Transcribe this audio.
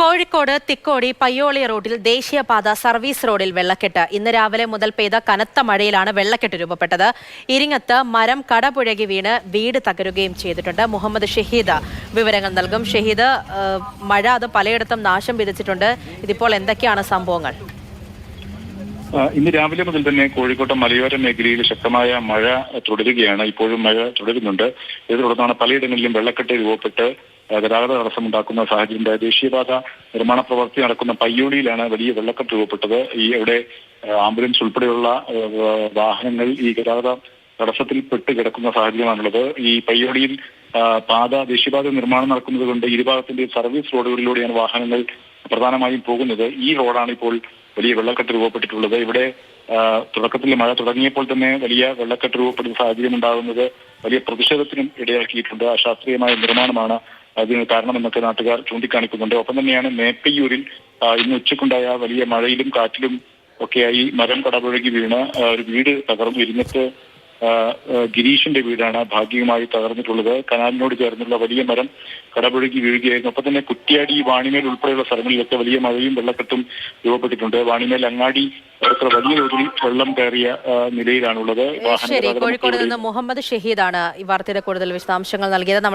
കോഴിക്കോട് തിക്കോടി പയ്യോളി റോഡിൽ ദേശീയപാത സർവീസ് റോഡിൽ വെള്ളക്കെട്ട്. ഇന്ന് രാവിലെ മുതൽ പെയ്ത കനത്ത മഴയിലാണ് വെള്ളക്കെട്ട് രൂപപ്പെട്ടത്. ഇരിങ്ങത്ത് മരം കടപുഴകി വീണ് വീട് തകരുകയും ചെയ്തിട്ടുണ്ട് മുഹമ്മദ് ഷഹീദ്. വിവരങ്ങൾ നൽകും. ഷഹീദ് മഴ അത് പലയിടത്തും നാശം വിതച്ചിട്ടുണ്ട്. ഇതിപ്പോൾ എന്തൊക്കെയാണ് സംഭവങ്ങൾ? ഇന്ന് രാവിലെ മുതൽ തന്നെ കോഴിക്കോട്ടെ മലയോര മേഖലയിൽ ശക്തമായ മഴ തുടരുകയാണ്. ഇപ്പോഴും മഴ തുടരുന്നുണ്ട്. ഇത് തുടർന്നാണ് പലയിടങ്ങളിലും വെള്ളക്കെട്ട് രൂപപ്പെട്ട് ഗതാഗത തടസ്സമുണ്ടാക്കുന്ന സാഹചര്യം ദേശീയപാത നിർമ്മാണ പ്രവൃത്തി നടക്കുന്ന പയ്യോളിയിലാണ് വലിയ വെള്ളക്കെട്ട് രൂപപ്പെട്ടത്. ഈ ഇവിടെ ആംബുലൻസ് ഉൾപ്പെടെയുള്ള വാഹനങ്ങൾ ഈ ഗതാഗത തടസ്സത്തിൽ പെട്ട് കിടക്കുന്ന സാഹചര്യമാണുള്ളത്. ഈ പയ്യോളിയിൽ പാത ദേശീയപാത നിർമ്മാണം നടക്കുന്നത് കൊണ്ട് ഇരുഭാഗത്തിന്റെ സർവീസ് റോഡുകളിലൂടെയാണ് വാഹനങ്ങൾ പ്രധാനമായും പോകുന്നത്. ഈ റോഡാണ് ഇപ്പോൾ വലിയ വെള്ളക്കെട്ട് രൂപപ്പെട്ടിട്ടുള്ളത്. ഇവിടെ തുടക്കത്തിൽ മഴ തുടങ്ങിയപ്പോൾ തന്നെ വലിയ വെള്ളക്കെട്ട് രൂപപ്പെടുന്ന സാഹചര്യം ഉണ്ടാകുന്നത് വലിയ പ്രതിഷേധത്തിനും ഇടയാക്കിയിട്ടുണ്ട്. അശാസ്ത്രീയമായ നിർമ്മാണമാണ് അതിന് കാരണമെന്നൊക്കെ നാട്ടുകാർ ചൂണ്ടിക്കാണിക്കുന്നുണ്ട്. ഒപ്പം തന്നെയാണ് മേപ്പയ്യൂരിൽ ഇന്ന് ഉച്ചക്കുണ്ടായ വലിയ മഴയിലും കാറ്റിലും ഒക്കെയായി മരം കടപുഴകി വീണ് ഒരു വീട് തകർന്നു. ആ, ഗിരീഷിന്റെ വീടാണ് ഭാഗികമായി തകർന്നിട്ടുള്ളത്. കനാലിനോട് ചേർന്നുള്ള വലിയ മരം കടപുഴകി വീഴുകയായിരുന്നു. ഒപ്പം തന്നെ കുറ്റ്യാടി വാണിമേൽ ഉൾപ്പെടെയുള്ള സ്ഥലങ്ങളിലൊക്കെ വലിയ മഴയും വെള്ളക്കെട്ടും രൂപപ്പെട്ടിട്ടുണ്ട്. വാണിമേൽ അങ്ങാടി അത്ര വലിയ തോതിൽ വെള്ളം കയറിയ നിലയിലാണുള്ളത്. ശരി കോഴിക്കോട് നിന്ന് മുഹമ്മദ് ഷഹീദാണ് ഈ വാർത്തയുടെ കൂടുതൽ വിശദാംശങ്ങൾ നൽകിയത്.